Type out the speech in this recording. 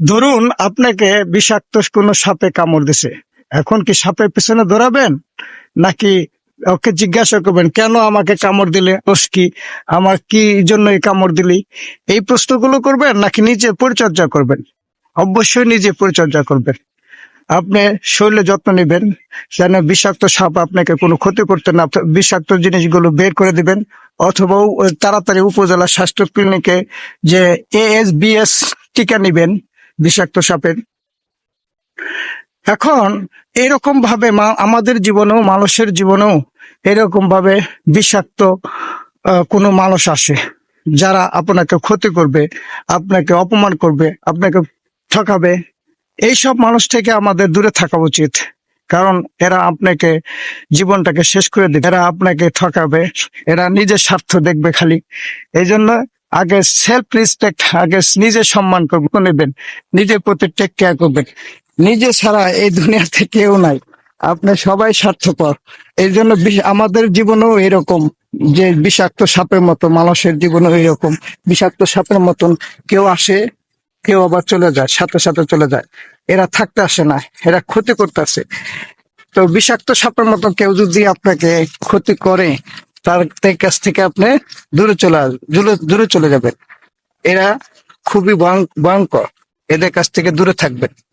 ধরুন আপনাকে বিষাক্ত কোনো সাপে কামড় দিছে। এখন কি সাপের পিছনে দৌড়াবেন? নাকি ওকে জিজ্ঞাসা করবেন, কেন আমাকে কামড় দিলে? কি? আমার কি জন্য এই কামড় দিলি? এই প্রশ্নগুলো করবেন নাকি নিজে পরিচর্যা করবেন? অবশ্যই নিজে পরিচর্যা করবেন। আপনি শরীরে যত্ন নেবেন, যেন বিষাক্ত সাপ আপনাকে কোনো ক্ষতি করতে না বিষাক্ত জিনিসগুলো বের করে দিবেন, অথবা তাড়াতাড়ি উপজেলা স্বাস্থ্য ক্লিনিকে যে এএসবিএস টিকা নিবেন। বিষাক্ত সাপের। এখন এরকম ভাবে আমাদের জীবনেও, মানুষের জীবনেও এরকম ভাবে বিষাক্ত কোনো মানুষ আসে যারা আপনাকে ক্ষতি করবে, আপনাকে অপমান করবে, আপনাকে ঠকাবে। এইসব মানুষ থেকে আমাদের দূরে থাকা উচিত। কারণ এরা আপনাকে জীবনটাকে শেষ করে দিবে। এরা আপনাকে ঠকাবে। এরা নিজের স্বার্থ দেখবে খালি। এই জন্য আগে সেলফ রেসপেক্ট আগে নিজের সম্মান করবে নেবেন? নিজের প্রতি টেক কেয়ার করবেন। নিজে ছাড়া এই দুনিয়াতে কেউ নাই। আপনি সবাই স্বার্থপর। এই জন্য আমাদের জীবনেও এরকম যে বিষাক্ত সাপের মতো, মানুষের জীবনেও এরকম বিষাক্ত সাপের মতন কেউ আসে, কেউ আবার চলে যায়, সাথে সাথে চলে যায়। এরা থাকতে আসে না, এরা ক্ষতি করতে আসে তো বিষাক্ত সাপের মতো কেউ যদি আপনাকে ক্ষতি করে তার কাছ থেকে আপনি দূরে চলে আসবেন দূরে- চলে যাবেন। এরা খুবই ভয়ং- ভয়ঙ্কর এদের কাছ থেকে দূরে থাকবেন।